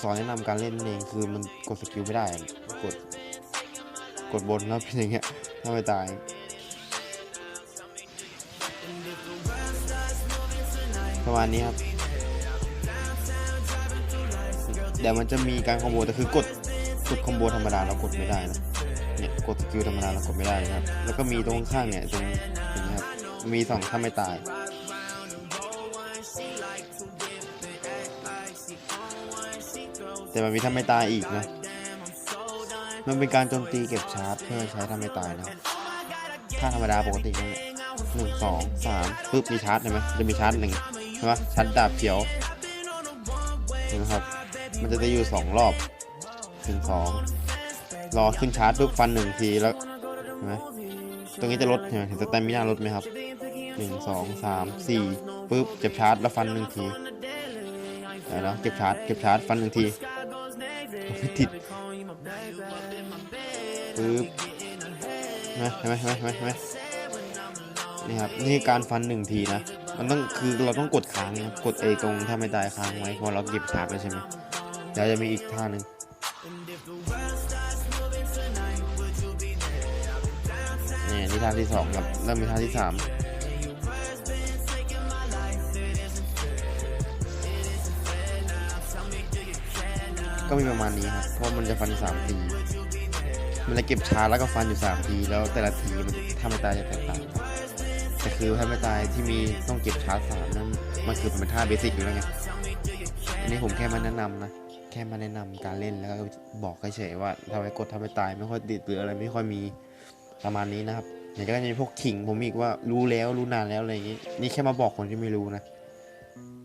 สอนแนะนำการเล่นเองคือมันกดสกิลไม่ได้ กด กดบนแล้วเป็นอย่างเงี้ยถ้าไม่ตายประมาณนี้ครับเดี๋ยวมันจะมีการคอมโบแต่คือกดกดคอมโบธรรมดาเรากดไม่ได้นะเนี่ยกดสกิลธรรมดาเรากดไม่ได้นะครับ แล้วก็มีตรงข้างเนี่ยตรงอย่างนี้ครับมีสองถ้าไม่ตาย แต่มันมีถ้าไม่ตายอีกนะ มันเป็นการโจมตีเก็บชาร์จเพื่อใช้ถ้าไม่ตายนะถ้าธรรมดาปกติเนี่ยหนึ่งสองสามปึ๊บมีชาร์จเห็นไหมจะมีชาร์จหนึ่งใช่ไหมชาร์จดาบเขียวเห็นไหมครับ มันจะได้อยู่สองรอบหนึ่งสองรอขึ้นชาร์จปุ๊บฟันหนึ่งทีแล้วเห็นไหมตรงนี้จะลดเห็นไหมเห็นสแตมิน่าลดไหมครับหนึ่งสองสามสี่ปุ๊บเก็บชาร์จแล้วฟันหนึ่งทีแล้วเก็บชาร์จเก็บชาร์จฟันหนึ่งที ไม่ติดปึ๊บเห็นไหมเห็นไหมเห็นไหมเห็นไหมนี่ครับนี่การฟันหนึ่งทีนะ มันต้องคือเราต้องกดค้างนะครับกดเอตรงถ้าไม่ตายค้างไว้พอเราเก็บชาร์จแล้วใช่ไหมเดี๋ยวจะมีอีกท่าหนึ่งนี่นี่ท่าที่สองครับเริ่มมีท่าที่สาม ก็มีประมาณนี้ครับ เพราะมันจะฟันสามที มันจะเก็บชาร์จแล้วก็ฟันอยู่สามที แล้วแต่ละทีมันถ้าไม่ตายจะแตกต่างแต่คือถ้าไม่ตายที่มีต้องเก็บชาร์จสามนั่นมันคือเป็นท่าเบสิกอยู่แล้วไง อันนี้ผมแค่มาแนะนำนะ แค่มาแนะนำการเล่นแล้วก็บอกเฉยๆว่าทำไมกดทำไมตายไม่ค่อยติดหรืออะไรไม่ค่อยมีประมาณนี้นะครับเดี๋ยวก็จะมีพวกขิงผมอีกว่ารู้แล้วรู้นานแล้วอะไรอย่างงี้ นี่แค่มาบอกคนที่ไม่รู้นะ